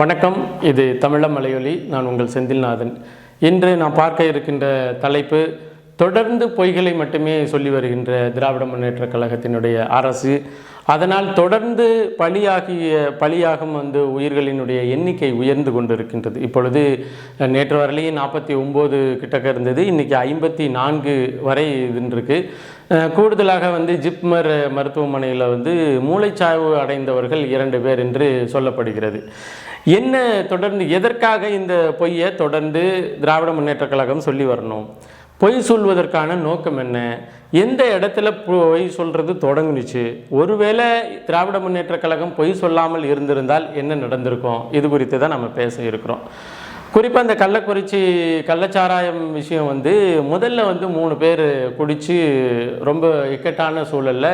வணக்கம். இது தமிழ மலையொலி. நான் உங்கள் செந்தில்நாதன். இன்று நான் பார்க்க இருக்கின்ற தலைப்பு தொடர்ந்து பொய்களை மட்டுமே சொல்லி வருகின்ற திராவிட முன்னேற்ற கழகத்தினுடைய அரசு. அதனால் தொடர்ந்து பலியாகிய பலியாகும் வந்து உயிர்களினுடைய எண்ணிக்கை உயர்ந்து கொண்டிருக்கின்றது. இப்பொழுது நேற்று வரலையும் நாற்பத்தி ஒம்பது கிட்டக்க இருந்தது. இன்றைக்கி ஐம்பத்தி நான்கு வரை இருந்திருக்கு கூடுதலாக வந்து ஜிப்மர் மருத்துவமனையில் வந்து மூளைச்சாய்வு அடைந்தவர்கள் இரண்டு பேர் என்று சொல்லப்படுகிறது. என்ன தொடர்ந்து எதற்காக இந்த பொய்யை தொடர்ந்து திராவிட முன்னேற்றக் கழகம் சொல்லி வரணும்? பொய் சொல்வதற்கான நோக்கம் என்ன? எந்த இடத்துல பொய் சொல்றது தொடங்குனுச்சு? ஒருவேளை திராவிட முன்னேற்றக் கழகம் பொய் சொல்லாமல் இருந்திருந்தால் என்ன நடந்திருக்கும்? இது குறித்து தான் நம்ம பேச இருக்கிறோம். குறிப்பாக இந்த கள்ளக்குறிச்சி கள்ளச்சாராயம் விஷயம் வந்து முதல்ல வந்து மூணு பேர் குடித்து ரொம்ப இக்கட்டான சூழலில்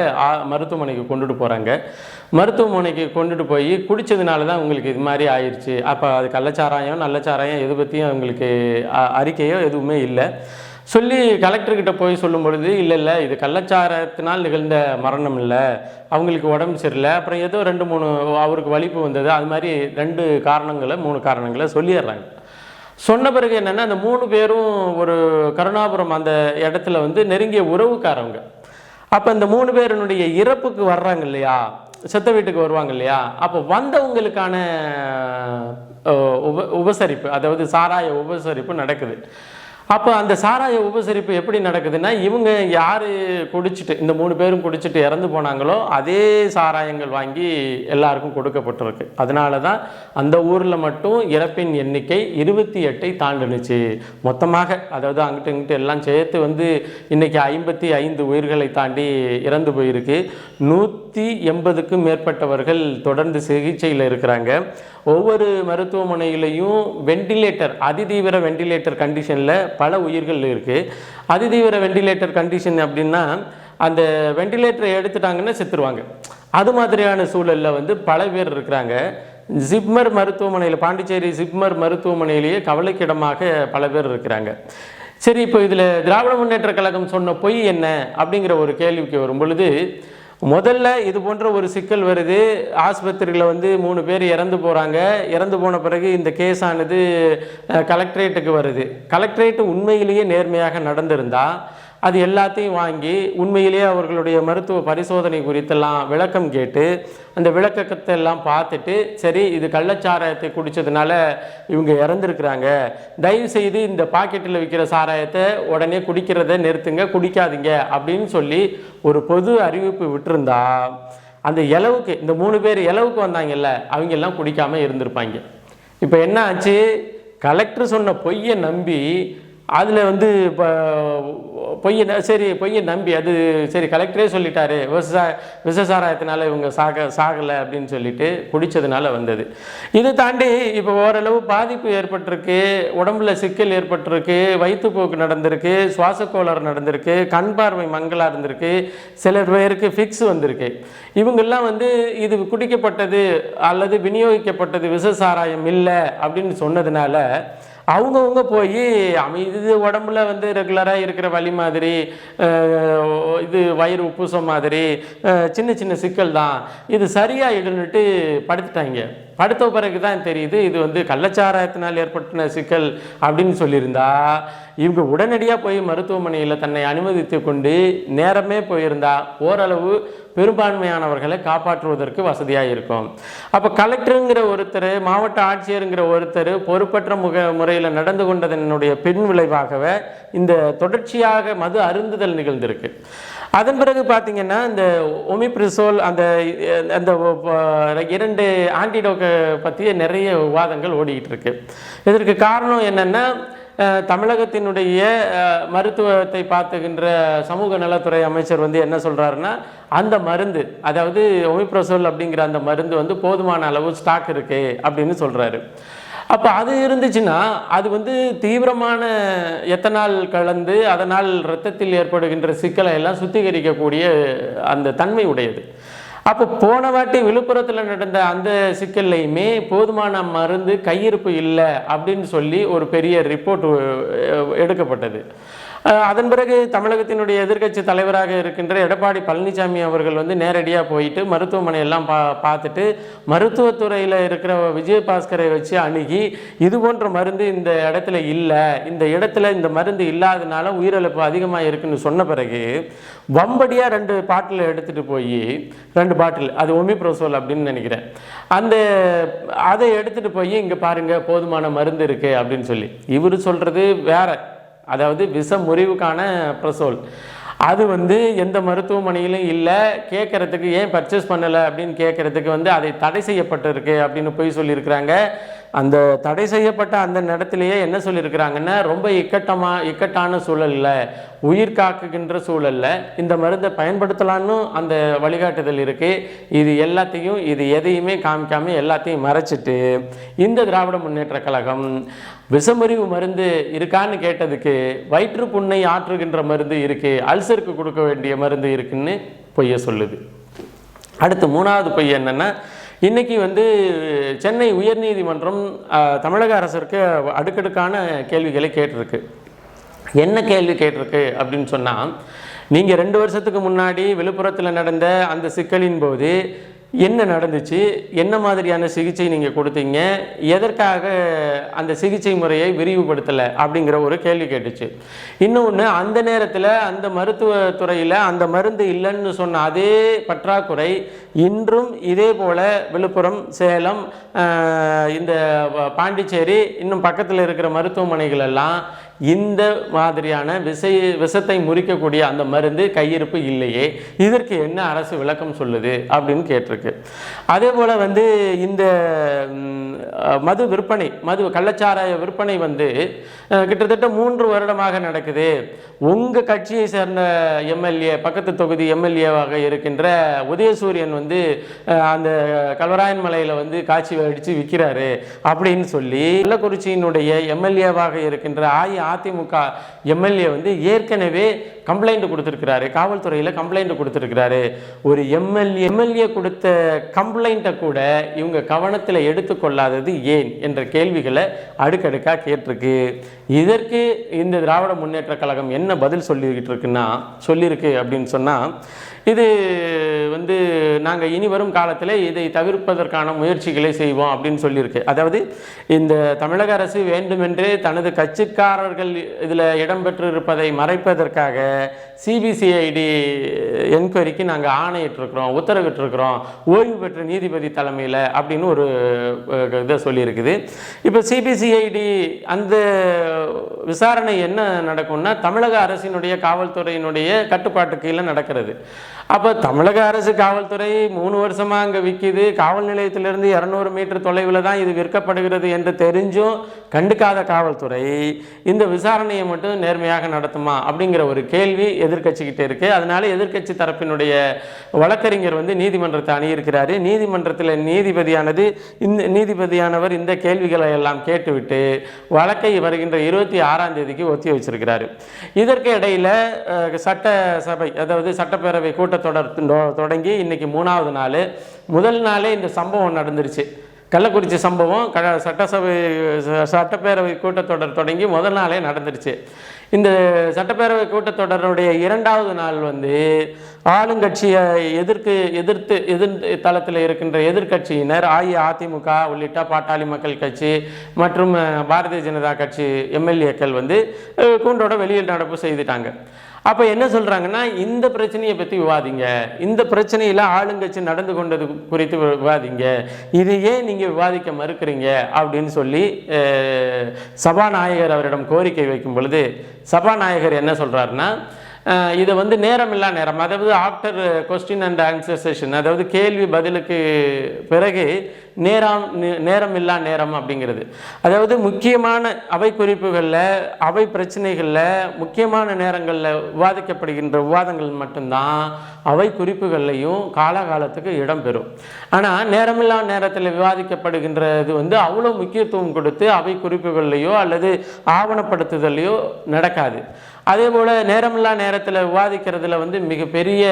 மருத்துவமனைக்கு கொண்டுட்டு போகிறாங்க மருத்துவமனைக்கு கொண்டுட்டு போய் குடித்ததுனால தான் உங்களுக்கு இது மாதிரி ஆயிடுச்சு அப்போ அது கள்ளச்சாராயம் நல்லச்சாராயம் எது பற்றியும் அவங்களுக்கு அ- அறிக்கையோ எதுவுமே இல்லை. சொல்லி கலெக்டர்கிட்ட போய் சொல்லும் பொழுது இல்லை இல்லை இது கள்ளச்சாரத்தினால் நிகழ்ந்த மரணம் இல்லை. அவங்களுக்கு உடம்பு சரியில்லை. அப்புறம் ஏதோ ரெண்டு மூணு அவருக்கு வலிப்பு வந்தது. அது மாதிரி ரெண்டு காரணங்களை மூணு காரணங்களை சொல்லிடுறாங்க. சொன்ன பிறகு என்னென்னா அந்த மூணு பேரும் ஒரு கருணாபுரம் அந்த இடத்துல வந்து நெருங்கிய உறவுக்காரவங்க. அப்போ இந்த மூணு பேருனுடைய இறப்புக்கு வர்றாங்க இல்லையா? செத்த வீட்டுக்கு வருவாங்க இல்லையா? அப்போ வந்தவங்களுக்கான உப உபசரிப்பு அதாவது சாராய உபசரிப்பு நடக்குது. அப்போ அந்த சாராய உபசரிப்பு எப்படி நடக்குதுன்னா இவங்க யார் குடிச்சிட்டு இந்த மூணு பேரும் குடிச்சிட்டு இறந்து போனாங்களோ அதே சாராயங்கள் வாங்கி எல்லாருக்கும் கொடுக்கப்பட்டிருக்கு. அதனால தான் அந்த ஊரில் மட்டும் இறப்பின் எண்ணிக்கை இருபத்தி எட்டை தாண்டினுச்சு. மொத்தமாக அதாவது அங்கிட்டு இங்கிட்டு எல்லாம் சேர்த்து வந்து இன்னைக்கு ஐம்பத்தி ஐந்து உயிர்களை தாண்டி இறந்து போயிருக்கு. நூற்றி எண்பதுக்கும் மேற்பட்டவர்கள் தொடர்ந்து சிகிச்சையில் இருக்கிறாங்க. ஒவ்வொரு மருத்துவமனையிலையும் வெண்டிலேட்டர் அதிதீவிர வெண்டிலேட்டர் கண்டிஷனில் பல உயிர்கள் இருக்குது அதிதீவிர வெண்டிலேட்டர் கண்டிஷன் அப்படின்னா அந்த வெண்டிலேட்டரை எடுத்துட்டாங்கன்னா செத்துருவாங்க. அது மாதிரியான சூழலில் வந்து பல பேர் இருக்கிறாங்க. ஜிப்மர் மருத்துவமனையில் பாண்டிச்சேரி ஜிப்மர் மருத்துவமனையிலேயே கவலைக்கிடமாக பல பேர் இருக்கிறாங்க. சரி இப்போ இதில் திராவிட முன்னேற்ற கழகம் சொன்ன பொய் என்ன அப்படிங்கிற ஒரு கேள்விக்கு வரும் பொழுது முதல்ல இது போன்ற ஒரு சிக்கல் வருது. ஆஸ்பத்திரியில் வந்து மூணு பேர் இறந்து போகிறாங்க இறந்து போன பிறகு இந்த கேஸ் ஆனது கலெக்டரேட்டுக்கு வருது. கலெக்டரேட்டு உண்மையிலேயே நேர்மையாக நடந்திருந்தால் அது எல்லாத்தையும் வாங்கி உண்மையிலேயே அவர்களுடைய மருத்துவ பரிசோதனை குறித்தெல்லாம் விளக்கம் கேட்டு அந்த விளக்கத்தை எல்லாம் பார்த்துட்டு சரி இது கள்ளச்சாராயத்தை குடித்ததுனால இவங்க இறந்துருக்குறாங்க. தயவு செய்து இந்த பாக்கெட்டில் விற்கிற சாராயத்தை உடனே குடிக்கிறத நிறுத்துங்க குடிக்காதீங்க அப்படின்னு சொல்லி ஒரு பொது அறிவிப்பு விட்டுருந்தா அந்த இலவுக்கு இந்த மூணு பேர் இலவுக்கு வந்தாங்கல்ல அவங்க எல்லாம் குடிக்காமல் இருந்திருப்பாங்க. இப்போ என்ன ஆச்சு? கலெக்டர் சொன்ன பொய்யை நம்பி அதில் வந்து இப்போ பொய்யை சரி பொய்யை நம்பி அது சரி கலெக்டரே சொல்லிட்டாரு. விவசாய விவசாயத்தினால இவங்க சாக சாகலை அப்படின்னு சொல்லிட்டு குடித்ததுனால வந்தது. இதை தாண்டி இப்போ ஓரளவு பாதிப்பு ஏற்பட்டிருக்கு. உடம்புல சிக்கல் ஏற்பட்டிருக்கு. வயிற்றுப்போக்கு நடந்திருக்கு. சுவாச கோளாறு நடந்திருக்கு. கண் பார்வை மங்கலாக இருந்திருக்கு. சிலர் பேருக்கு ஃபிக்ஸ் வந்திருக்கு. இவங்கெல்லாம் வந்து இது குடிக்கப்பட்டது அல்லது விநியோகிக்கப்பட்டது விசசாராயம் இல்லை அப்படின்னு சொன்னதுனால அவங்கவுங்க போய் இது உடம்புல வந்து ரெகுலராக இருக்கிற வலி மாதிரி இது வயிறு உப்புசம் மாதிரி சின்ன சின்ன சிக்கல் தான். இது சரியாயிடுன்னுட்டு படுத்துட்டாங்க. படுத்த பிறகு தான் தெரியுது இது வந்து கள்ளச்சாராயத்தினால் ஏற்பட்டின சிக்கல் அப்படின்னு சொல்லியிருந்தா இவங்க உடனடியாக போய் மருத்துவமனையில் தன்னை அனுமதித்து கொண்டு நேரமே போயிருந்தா ஓரளவு பெரும்பான்மையானவர்களை காப்பாற்றுவதற்கு வசதியாக இருக்கும் அப்போ கலெக்டருங்கிற ஒருத்தர் மாவட்ட ஆட்சியருங்கிற ஒருத்தர் பொறுப்பற்ற முக முறையில் நடந்து கொண்டதனுடைய பின் விளைவாகவே இந்த தொடர்ச்சியாக மது அருந்துதல் நிகழ்ந்திருக்கு. அதன் பிறகு பார்த்தீங்கன்னா இந்த ஒமிப்ரிசோல் அந்த அந்த இரண்டு ஆன்டிடோக்கை பற்றிய நிறைய விவாதங்கள் ஓடிக்கிட்டு இருக்கு. இதற்கு காரணம் என்னென்னா தமிழகத்தினுடைய மருத்துவத்தை பார்த்துகின்ற சமூக நலத்துறை அமைச்சர் வந்து என்ன சொல்கிறாருன்னா அந்த மருந்து அதாவது ஒமிப்ரசோல் அப்படிங்கிற அந்த மருந்து வந்து போதுமான அளவு ஸ்டாக் இருக்குது அப்படின்னு சொல்கிறாரு அப்போ அது இருந்துச்சுன்னா அது வந்து தீவிரமான எத்தனால் கலந்து அதனால் இரத்தத்தில் ஏற்படுகின்ற சிக்கலை எல்லாம் சுத்திகரிக்கக்கூடிய அந்த தன்மை உடையது. அப்போ போன வாட்டி விழுப்புரத்தில் நடந்த அந்த சிக்கல்லையுமே போதுமான மருந்து கையிருப்பு இல்லை அப்படின்னு சொல்லி ஒரு பெரிய ரிப்போர்ட் எடுக்கப்பட்டது. அதன் பிறகு தமிழகத்தினுடைய எதிர்க்கட்சி தலைவராக இருக்கின்ற எடப்பாடி பழனிசாமி அவர்கள் வந்து நேரடியாக போயிட்டு மருத்துவமனை எல்லாம் பா பார்த்துட்டு மருத்துவத்துறையில் இருக்கிற விஜயபாஸ்கரை வச்சு அணுகி இது போன்ற மருந்து இந்த இடத்துல இல்லை இந்த இடத்துல இந்த மருந்து இல்லாதனால உயிரிழப்பு அதிகமாக இருக்குன்னு சொன்ன பிறகு வம்படியாக ரெண்டு பாட்டில் எடுத்துகிட்டு போய் ரெண்டு பாட்டில் அது ஒமிப்ரோசோல் அப்படின்னு நினைக்கிறேன். அந்த அதை எடுத்துகிட்டு போய் இங்கே பாருங்கள் போதுமான மருந்து இருக்குது அப்படின்னு சொல்லி. இவர் சொல்கிறது வேற. அதாவது விஷ முறிவுக்கான பிரசோல். அது வந்து எந்த மருத்துவமனையிலும் இல்லை கேட்குறதுக்கு ஏன் பர்ச்சேஸ் பண்ணலை அப்படின்னு கேட்குறதுக்கு வந்து அதை தடை செய்யப்பட்டிருக்கு அப்படின்னு போய் சொல்லியிருக்கிறாங்க. அந்த தடை செய்யப்பட்ட அந்த இடத்துலையே என்ன சொல்லியிருக்கிறாங்கன்னா ரொம்ப இக்கட்டமாக இக்கட்டான சூழலில் உயிர் காக்குகின்ற சூழலில் இந்த மருந்தை பயன்படுத்தலான்னு அந்த வழிகாட்டுதல் இருக்குது இது எல்லாத்தையும் இது எதையுமே காமிக்காமல் எல்லாத்தையும் மறைச்சிட்டு இந்த திராவிட முன்னேற்ற கழகம் விஷமுறிவு மருந்து இருக்கான்னு கேட்டதுக்கு வயிற்று புண்ணை ஆற்றுகின்ற மருந்து இருக்குது அல்சருக்கு கொடுக்க வேண்டிய மருந்து இருக்குன்னு பொய்ய சொல்லுது. அடுத்து மூணாவது பொய் என்னென்னா இன்னைக்கு வந்து சென்னை உயர்நீதிமன்றம் தமிழக அரசிற்கு அடுக்கடுக்கான கேள்விகளை கேட்டிருக்கு. என்ன கேள்வி கேட்டிருக்கு அப்படின்னு சொன்னால் நீங்கள் ரெண்டு வருஷத்துக்கு முன்னாடி விழுப்புரத்தில் நடந்த அந்த சிக்கலின் போது என்ன நடந்துச்சு? என்ன மாதிரியான சிகிச்சை நீங்கள் கொடுத்தீங்க? எதற்காக அந்த சிகிச்சை முறையை விரிவுபடுத்தலை? அப்படிங்கிற ஒரு கேள்வி கேட்டுச்சு. இன்னொன்று அந்த நேரத்தில் அந்த மருத்துவத்துறையில் அந்த மருந்து இல்லைன்னு சொன்ன அதே பற்றாக்குறை இன்றும் இதே போல் விழுப்புரம் சேலம் இந்த பாண்டிச்சேரி இன்னும் பக்கத்தில் இருக்கிற மருத்துவமனைகள் எல்லாம் இந்த மாதிரியான விசை விஷத்தை முறிக்கக்கூடிய அந்த மருந்து கையிருப்பு இல்லையே. இதற்கு என்ன அரசு விளக்கம் சொல்லுது அப்படின்னு கேட்டிருக்கு. அதே போல் வந்து இந்த மது விற்பனை மது கள்ளச்சாராய விற்பனை வந்து கிட்டத்தட்ட மூன்று வருடமாக நடக்குது. உங்கள் கட்சியை சேர்ந்த எம்எல்ஏ பக்கத்து தொகுதி எம்எல்ஏவாக இருக்கின்ற உதயசூரியன் வந்து அந்த கல்வராயன் மலையில் வந்து காட்சி அடித்து விற்கிறாரு அப்படின்னு சொல்லி கள்ளக்குறிச்சியினுடைய எம்எல்ஏவாக இருக்கின்ற அஇஅதிமுக எம்எல்ஏ வந்து ஏற்கனவே கம்ப்ளைண்ட் கொடுத்துருக்கிறாரு. காவல்துறையில் கம்ப்ளைண்ட் கொடுத்துருக்கிறாரு. ஒரு எம்எல்ஏ எம்எல்ஏ கொடுத்த கம்ப்ளைண்ட்டை கூட இவங்க கவனத்தில் எடுத்துக்கொள்ளாதது ஏன் என்ற கேள்விகளை அடுக்கடுக்காக கேட்டிருக்கு. இதற்கு இந்த திராவிட முன்னேற்ற கழகம் என்ன பதில் சொல்லிக்கிட்டு இருக்குன்னா சொல்லியிருக்கு அப்படின்னு சொன்னால் இது வந்து நாங்கள் இனி வரும் காலத்தில் இதை தவிர்ப்பதற்கான முயற்சிகளை செய்வோம் அப்படின்னு சொல்லியிருக்கு. அதாவது இந்த தமிழக அரசு வேண்டுமென்றே தனது கட்சிக்காரர்கள் இதில் இடம்பெற்று இருப்பதை மறைப்பதற்காக சிபிசிஐடி என்கொயரிக்கு நாங்கள் ஆணையிட்டிருக்கிறோம் உத்தரவிட்டிருக்கிறோம் ஓய்வு பெற்ற நீதிபதி தலைமையில் அப்படின்னு ஒரு இதை சொல்லியிருக்குது. இப்போ சிபிசிஐடி அந்த விசாரணை என்ன நடக்கும்னா தமிழக அரசினுடைய காவல்துறையினுடைய கட்டுப்பாட்டு கீழே நடக்கிறது. அப்போ தமிழக அரசு காவல்துறை மூணு வருஷமாக அங்கே விற்கிது காவல் நிலையத்திலிருந்து இரநூறு மீட்டர் தொலைவில் தான் இது விற்கப்படுகிறது என்று தெரிஞ்சும் கண்டுக்காத காவல்துறை இந்த விசாரணையை மட்டும் நேர்மையாக நடத்துமா அப்படிங்கிற ஒரு கேள்வி எதிர்க்கட்சிக்கிட்டே இருக்கு. அதனால எதிர்க்கட்சி தரப்பினுடைய வழக்கறிஞர் வந்து நீதிமன்றத்தை அணியிருக்கிறாரு நீதிமன்றத்தில் நீதிபதியானது இந்த நீதிபதியானவர் இந்த கேள்விகளை எல்லாம் கேட்டுவிட்டு வழக்கை வருகின்ற இருபத்தி ஆறாம் தேதிக்கு ஒத்தி வச்சிருக்கிறாரு. இதற்கு இடையில சட்ட சட்டசபை அதாவது சட்டப்பேரவை கூட்டத்தொடர் தொடங்கி இன்னைக்கு மூணாவது நாள். முதல் நாளே இந்த சம்பவம் நடந்துருச்சு. கள்ளக்குறிச்சி சம்பவம் க சட்டசபை ச- சட்டப்பேரவை கூட்டத்தொடர் தொடங்கி முதல் நாளே நடந்துருச்சு. இந்த சட்டப்பேரவை கூட்டத்தொடருடைய இரண்டாவது நாள் வந்து ஆளுங்கட்சியை எதிர்க்கு எதிர்த்து எதிர் தளத்தில் இருக்கின்ற எதிர்க்கட்சியினர் அஇஅதிமுக உள்ளிட்ட பாட்டாளி மக்கள் கட்சி மற்றும் பாரதிய ஜனதா கட்சி எம்எல்ஏக்கள் வந்து கூண்டோட வெளியில் நடப்பு செய்துட்டாங்க. அப்போ என்ன சொல்கிறாங்கன்னா இந்த பிரச்சனையை பற்றி விவாதிங்க. இந்த பிரச்சனையில் ஆளுங்கட்சி நடந்து கொண்டது குறித்து விவாதிங்க. இது ஏன் நீங்கள் விவாதிக்க மறுக்கிறீங்க அப்படின்னு சொல்லி சபாநாயகர் அவரிடம் கோரிக்கை வைக்கும் பொழுது சபாநாயகர் என்ன சொல்கிறாருன்னா இதை வந்து நேரமில்லா நேரம். அதாவது after question and answer session அதாவது கேள்வி பதிலுக்கு பிறகு நேரம் நே- நேரமில்லா நேரம் அப்படிங்கிறது. அதாவது முக்கியமான அவை குறிப்புகளில் அவை பிரச்சனைகளில் முக்கியமான நேரங்களில் விவாதிக்கப்படுகின்ற விவாதங்கள் மட்டும்தான் அவை குறிப்புகள்லையும் காலகாலத்துக்கு இடம்பெறும். ஆனால் நேரமில்லா நேரத்தில் விவாதிக்கப்படுகின்றது வந்து அவ்வளோ முக்கியத்துவம் கொடுத்து அவை குறிப்புகள்லையோ அல்லது ஆவணப்படுத்துதல்லையோ நடக்காது. அதே போல் நேரமில்லா நேரத்தில் விவாதிக்கிறதுல வந்து மிகப்பெரிய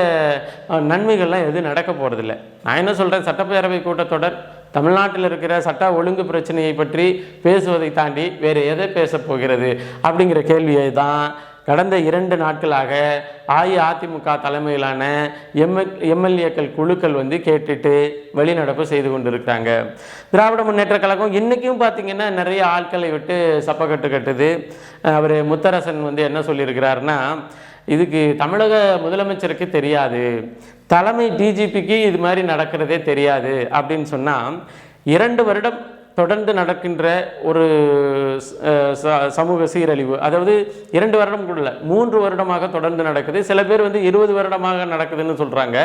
நன்மைகள்லாம் எதுவும் நடக்க போகிறதில்ல நான் என்ன சொல்கிறேன் சட்டப்பேரவை கூட்டத்தொடர் தமிழ்நாட்டில் இருக்கிற சட்ட ஒழுங்கு பிரச்சனையை பற்றி பேசுவதை தாண்டி வேறு எதை பேச போகிறது அப்படிங்கிற கேள்வியை தான் கடந்த இரண்டு நாட்களாக அஇஅதிமுக தலைமையிலான எம்எல் எம்எல்ஏக்கள் குழுக்கள் வந்து கேட்டுட்டு வெளிநடப்பு செய்து கொண்டிருக்கிறாங்க. திராவிட முன்னேற்ற கழகம் இன்றைக்கும் பார்த்தீங்கன்னா நிறைய ஆட்களை விட்டு சப்பக்கட்டு கட்டுது. அவர் முத்தரசன் வந்து என்ன சொல்லியிருக்கிறாருன்னா இதுக்கு தமிழக முதலமைச்சருக்கு தெரியாது. தலைமை டிஜிபிக்கு இது மாதிரி நடக்கிறதே தெரியாது அப்படின்னு சொன்னால் இரண்டு வருடம் தொடர்ந்து நடக்கின்ற ஒரு ச- சமூக சீரழிவு. அதாவது இரண்டு வருடம் கூட இல்லை மூன்று வருடமாக தொடர்ந்து நடக்குது. சில பேர் வந்து இருபது வருடமாக நடக்குதுன்னு சொல்கிறாங்க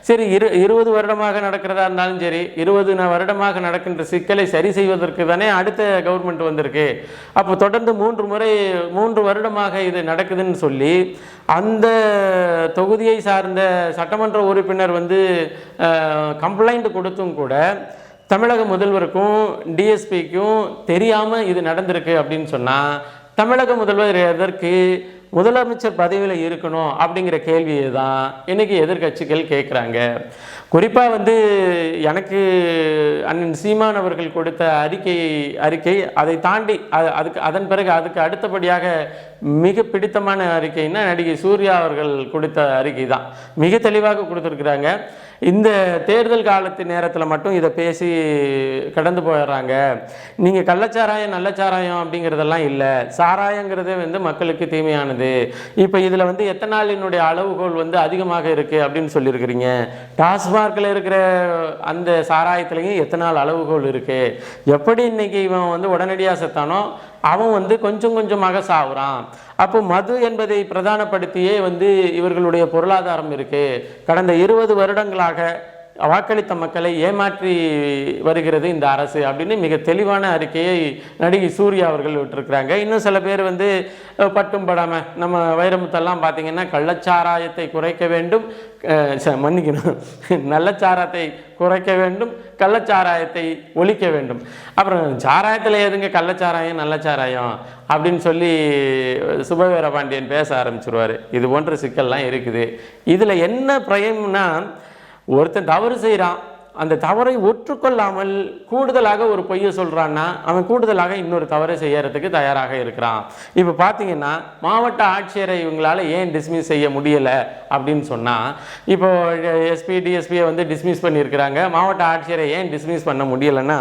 சரி இரு இருபது வருடமாக நடக்கிறதா இருந்தாலும் சரி இருபது ந- வருடமாக நடக்கின்ற சிக்கலை சரி செய்வதற்கு தானே அடுத்த கவர்மெண்ட் வந்திருக்கு. அப்போ தொடர்ந்து மூன்று முறை மூன்று வருடமாக இது நடக்குதுன்னு சொல்லி அந்த தொகுதியை சார்ந்த சட்டமன்ற உறுப்பினர் வந்து கம்ப்ளைண்ட் கொடுத்தும் கூட தமிழக முதல்வருக்கும் டிஎஸ்பிக்கும் தெரியாமல் இது நடந்திருக்கு அப்படின்னு சொன்னால் தமிழக முதல்வர் எதற்கு முதலமைச்சர் பதவியில் இருக்கணும் அப்படிங்கிற கேள்வியை தான் இன்றைக்கி எதிர்க்கட்சிகள் கேட்குறாங்க குறிப்பாக வந்து எனக்கு அண்ணன் சீமான் அவர்கள் கொடுத்த அறிக்கை அறிக்கை அதை தாண்டி அதுக்கு அதன் பிறகு அதுக்கு அடுத்தபடியாக மிக பிடித்தமான அறிக்கைன்னா நடிகை சூர்யா அவர்கள் கொடுத்த அறிக்கை தான். மிக தெளிவாக கொடுத்துருக்குறாங்க. இந்த தேர்தல் காலத்து நேரத்தில் மட்டும் இதை பேசி கடந்து போயிடுறாங்க. நீங்கள் கள்ளச்சாராயம் நல்லச்சாராயம் அப்படிங்கிறதெல்லாம் இல்லை. சாராயங்கிறதே வந்து மக்களுக்கு தீமையானது. இப்போ இதில் வந்து எத்தனாலினுடைய அளவுகோல் வந்து அதிகமாக இருக்குது அப்படின்னு சொல்லியிருக்கிறீங்க. டாஸ்மார்க்கில் இருக்கிற அந்த சாராயத்துலேயும் எத்தனால் அளவுகோல் இருக்குது எப்படி இன்னைக்கு இவன் வந்து உடனடியாக செத்தானோ அவன் வந்து கொஞ்சம் கொஞ்சமாக சாகுறான் அப்போ மது என்பதை பிரதானப்படுத்தியே வந்து இவர்களுடைய பொருளாதாரம் இருக்கு. கடந்த இருபது வருடங்களாக வாக்களித்த மக்களை ஏமாற்றி வருகிறது இந்த அரசு அப்படின்னு மிக தெளிவான அறிக்கையை நடிகை சூர்யா அவர்கள் விட்டிருக்கிறாங்க. இன்னும் சில பேர் வந்து பட்டும் படாமல் நம்ம வைரமுத்தெல்லாம் பார்த்தீங்கன்னா கள்ளச்சாராயத்தை குறைக்க வேண்டும் ச- மன்னிக்கணும். நல்லச்சாராயத்தை குறைக்க வேண்டும் கள்ளச்சாராயத்தை ஒழிக்க வேண்டும். அப்புறம் சாராயத்தில் எதுங்க கள்ளச்சாராயம் நல்லச்சாராயம்? அப்படின்னு சொல்லி சுபவீர பாண்டியன் பேச ஆரம்பிச்சிருவார். இது போன்ற சிக்கல்லாம் இருக்குது. இதில் என்ன பிரயம்னா ஒருத்தன் தவறு செய்கிறான் அந்த தவறை ஒற்றுக்கொள்ளாமல் கூடுதலாக ஒரு பொய்யை சொல்கிறான்னா அவன் கூடுதலாக இன்னொரு தவறை செய்யறதுக்கு தயாராக இருக்கிறான். இப்போ பார்த்தீங்கன்னா மாவட்ட ஆட்சியரை இவங்களால ஏன் டிஸ்மிஸ் செய்ய முடியலை அப்படின்னு சொன்னால் இப்போ எஸ்பி டிஎஸ்பியை வந்து டிஸ்மிஸ் பண்ணியிருக்கிறாங்க. மாவட்ட ஆட்சியரை ஏன் டிஸ்மிஸ் பண்ண முடியலைன்னா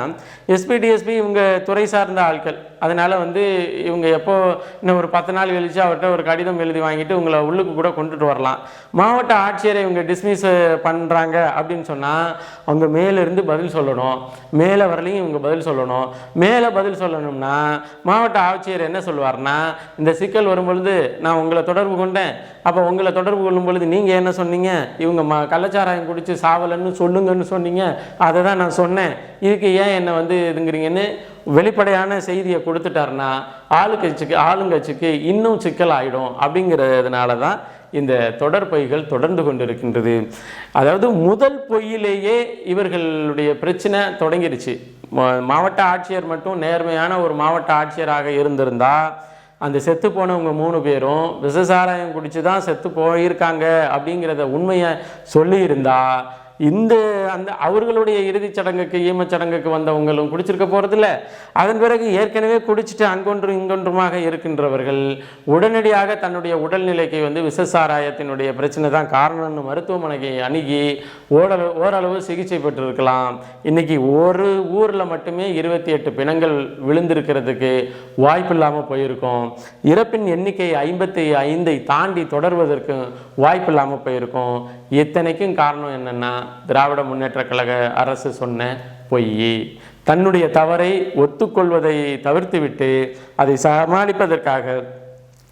எஸ்பி டிஎஸ்பி இவங்க துறை சார்ந்த ஆட்கள் அதனால் வந்து இவங்க எப்போ இன்னும் ஒரு பத்து நாள் கழிச்சு அவர்கிட்ட ஒரு கடிதம் எழுதி வாங்கிட்டு உங்களை உள்ளுக்கு கூட கொண்டுட்டு வரலாம். மாவட்ட ஆட்சியரை இவங்க டிஸ்மிஸ் பண்ணுறாங்க அப்படின்னு சொன்னால் அவங்க மேலேருந்து பதில் சொல்லணும். மேலே வரலையும் இவங்க பதில் சொல்லணும். மேலே பதில் சொல்லணும்னா மாவட்ட ஆட்சியர் என்ன சொல்லுவார்னா இந்த சிக்கல் வரும்பொழுது நான் உங்களை தொடர்பு கொண்டேன். அப்போ உங்களை தொடர்பு கொள்ளும் பொழுது நீங்கள் என்ன சொன்னீங்க? இவங்க ம கள்ளச்சாராயம் குடித்து சாவலன்னு சொல்லுங்கன்னு சொன்னீங்க. அதை தான் நான் சொன்னேன். இதுக்கு ஏன் என்னை வந்து இதுங்கிறீங்கன்னு வெளிப்படையான செய்தியை கொடுத்துட்டாருன்னா ஆளுங்கட்சிக்கு ஆளுங்கட்சிக்கு இன்னும் சிக்கல் அப்படிங்கிறதுனால தான் இந்த தொடர் பொய்கள் தொடர்ந்து கொண்டிருக்கின்றது. அதாவது முதல் பொய்யிலேயே இவர்களுடைய பிரச்சனை தொடங்கிருச்சு. மா- மாவட்ட ஆட்சியர் மட்டும் நேர்மையான ஒரு மாவட்ட ஆட்சியராக இருந்திருந்தால் அந்த செத்து போனவங்க மூணு பேரும் விஷசாராயம் குடிச்சு தான் செத்து போயிருக்காங்க அப்படிங்கிறத உண்மையை சொல்லியிருந்தா இந்த அந்த அவர்களுடைய இறுதிச் சடங்குக்கு ஈமச் சடங்குக்கு வந்தவங்களும் குடிச்சிருக்க போகிறதில்ல அதன் பிறகு ஏற்கனவே குடிச்சிட்டு அங்கொன்றும் இங்கொன்றுமாக இருக்கின்றவர்கள் உடனடியாக தன்னுடைய உடல்நிலைக்கு வந்து விசசாராயத்தினுடைய பிரச்சனை தான் காரணம்னு மருத்துவமனைக்கு அணுகி ஓரளவு ஓரளவு சிகிச்சை பெற்றிருக்கலாம். இன்னைக்கு ஒரு ஊரில் மட்டுமே இருபத்தி எட்டு பிணங்கள் விழுந்திருக்கிறதுக்கு வாய்ப்பு இல்லாமல் போயிருக்கும். இறப்பின் எண்ணிக்கை ஐம்பத்தி ஐந்தை தாண்டி தொடர்வதற்கு வாய்ப்பு இல்லாமல் போயிருக்கும். இத்தனைக்கும் காரணம் என்னென்னா திராவிட முன்னேற்ற கழக அரசு சொன்ன பொய். தன்னுடைய தவறை ஒத்துக்கொள்வதை தவிர்த்துவிட்டு அதை சமாளிப்பதற்காக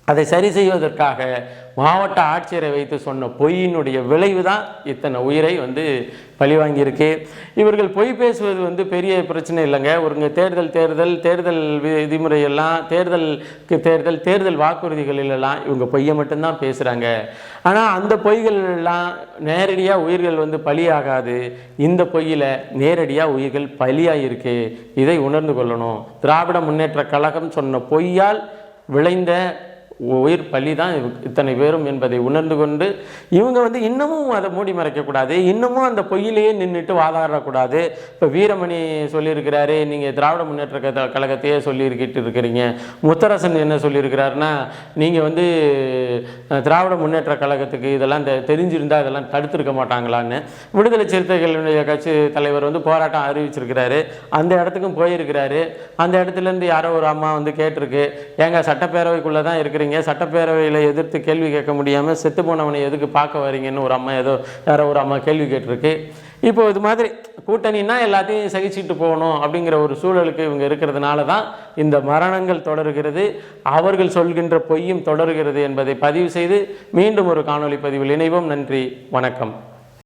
அதை சரி செய்வதற்காக மாவட்ட ஆட்சியரை வைத்து சொன்ன பொய்யினுடைய விளைவு தான் இத்தனை உயிரை வந்து பழிவாங்கியிருக்கு. இவர்கள் பொய் பேசுவது வந்து பெரிய பிரச்சனை இல்லைங்க. ஒருங்க தேர்தல் தேர்தல் தேர்தல் வி- விதிமுறையெல்லாம் தேர்தலுக்கு தேர்தல் தேர்தல் வாக்குறுதிகளிலெல்லாம் இவங்க பொய்யை மட்டும்தான் பேசுகிறாங்க ஆனால் அந்த பொய்கள் எல்லாம் நேரடியாக உயிர்கள் வந்து பலியாகாது இந்த பொய்யில் நேரடியாக உயிர்கள் பலியாயிருக்கு இதை உணர்ந்து கொள்ளணும். திராவிட முன்னேற்ற கழகம் சொன்ன பொய்யால் விளைந்த உயிர் பலி தான் இத்தனை பேரும் என்பதை உணர்ந்து கொண்டு இவங்க வந்து இன்னமும் அதை மூடி மறைக்கக்கூடாது. இன்னமும் அந்த பொய்யிலேயே நின்றுட்டு வாதாடக்கூடாது. இப்போ வீரமணி சொல்லியிருக்கிறாரு நீங்கள் திராவிட முன்னேற்ற கழகத்தையே சொல்லியிருக்கிட்டு இருக்கிறீங்க. முத்தரசன் என்ன சொல்லியிருக்கிறாருன்னா நீங்கள் வந்து திராவிட முன்னேற்ற கழகத்துக்கு இதெல்லாம் தெரிஞ்சிருந்தால் இதெல்லாம் தடுத்திருக்க மாட்டாங்களான்னு விடுதலை சிறுத்தைகளுடைய கட்சி தலைவர் வந்து போராட்டம் அறிவிச்சிருக்கிறாரு. அந்த இடத்துக்கும் போயிருக்கிறாரு. அந்த இடத்துலேருந்து யாரோ ஒரு அம்மா வந்து கேட்டிருக்கு எங்கள் சட்டப்பேரவைக்குள்ளே தான் இருக்கிறீங்க சட்டப்பேரவையில் எதிர்த்து கேள்வி கேட்க முடியாமல் செத்து போனவனை எதுக்கு பார்க்க வரீங்கன்னு ஒரு அம்மா ஏதோ யாரோ ஒரு அம்மா கேள்வி கேட்டிருக்கு. இப்போ இது மாதிரி கூட்டணின்னா எல்லாத்தையும் சகிச்சுட்டு போகணும் அப்படிங்கிற ஒரு சூழலுக்கு இவங்க இருக்கிறதுனால தான் இந்த மரணங்கள் தொடர்கிறது. அவர்கள் சொல்கின்ற பொய்யும் தொடர்கிறது என்பதை பதிவு செய்து மீண்டும் ஒரு காணொளி பதிவில் இணைவோம். நன்றி வணக்கம்.